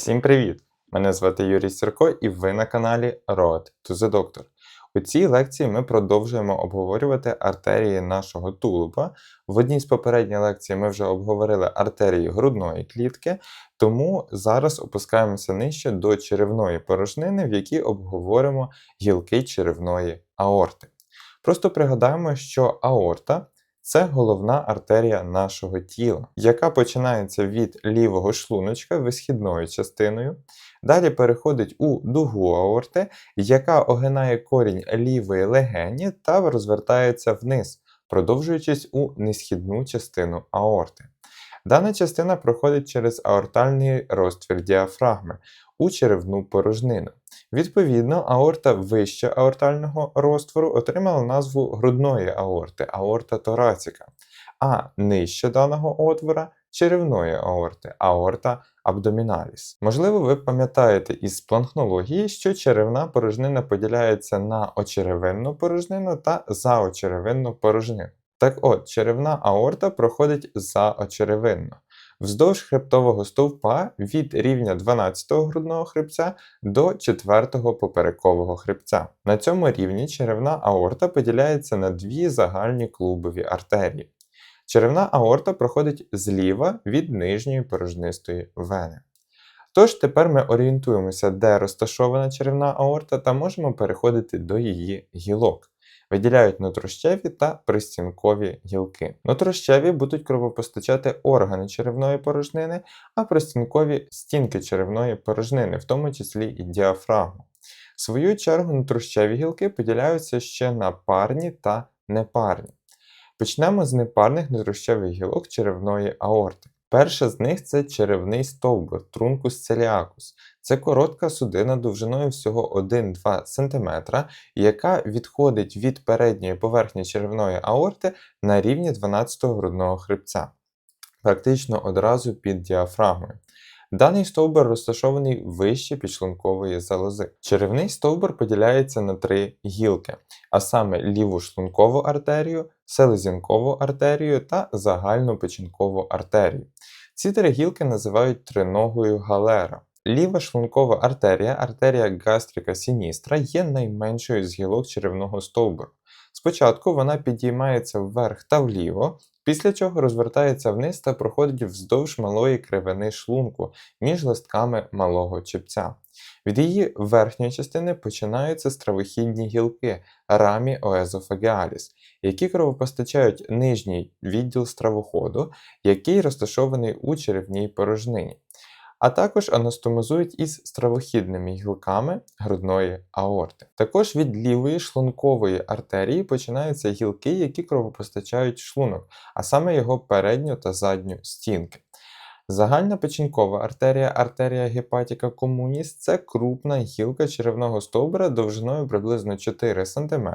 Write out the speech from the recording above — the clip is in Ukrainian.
Всім привіт! Мене звати Юрій Сірко і ви на каналі Road to the Doctor. У цій лекції ми продовжуємо обговорювати артерії нашого тулуба. В одній з попередніх лекцій ми вже обговорили артерії грудної клітки, тому зараз опускаємося нижче до черевної порожнини, в якій обговоримо гілки черевної аорти. Просто пригадаємо, що аорта це головна артерія нашого тіла, яка починається від лівого шлуночка висхідною частиною, далі переходить у дугу аорти, яка огинає корінь лівої легені та розвертається вниз, продовжуючись у несхідну частину аорти. Дана частина проходить через аортальний розтвір діафрагми у черевну порожнину. Відповідно, аорта вище аортального розтвору отримала назву грудної аорти аорта тораціка, а нижче даного отвора черевної аорти аорта абдоміналіс. Можливо, ви пам'ятаєте із планхнології, що черевна порожнина поділяється на очеревинну порожнину та заочеревинну порожнину. Так от, черевна аорта проходить заочеревинно. Вздовж хребтового стовпа від рівня 12-го грудного хребця до 4-го поперекового хребця. На цьому рівні черевна аорта поділяється на дві загальні клубові артерії. Черевна аорта проходить зліва від нижньої порожнистої вени. Тож тепер ми орієнтуємося, де розташована черевна аорта, та можемо переходити до її гілок. Виділяють нутрощеві та пристінкові гілки. Нутрощеві будуть кровопостачати органи черевної порожнини, а пристінкові стінки черевної порожнини, в тому числі і діафрагму. В свою чергу нутрощеві гілки поділяються ще на парні та непарні. Почнемо з непарних нутрощевих гілок черевної аорти. Перша з них це черевний стовбур трункус celiacus. Це коротка судина довжиною всього 1-2 см, яка відходить від передньої поверхні черевної аорти на рівні 12-го грудного хребця, практично одразу під діафрагмою. Даний стовбур розташований вище підшлункової залози. Черевний стовбур поділяється на три гілки, а саме ліву шлункову артерію, селезінкову артерію та загальну печінкову артерію. Ці три гілки називають триногою галера. Ліва шлункова артерія, артерія гастрика сіністра, є найменшою з гілок черевного стовбуру. Спочатку вона підіймається вверх та вліво, після чого розвертається вниз та проходить вздовж малої кривини шлунку між листками малого чіпця. Від її верхньої частини починаються стравохідні гілки рамі оезофагіаліс, які кровопостачають нижній відділ стравоходу, який розташований у черевній порожнині а також анастомозують із стравохідними гілками грудної аорти. Також від лівої шлункової артерії починаються гілки, які кровопостачають шлунок, а саме його передню та задню стінки. Загальна печінкова артерія, артерія гепатіка комуніс це крупна гілка черевного стовбура довжиною приблизно 4 см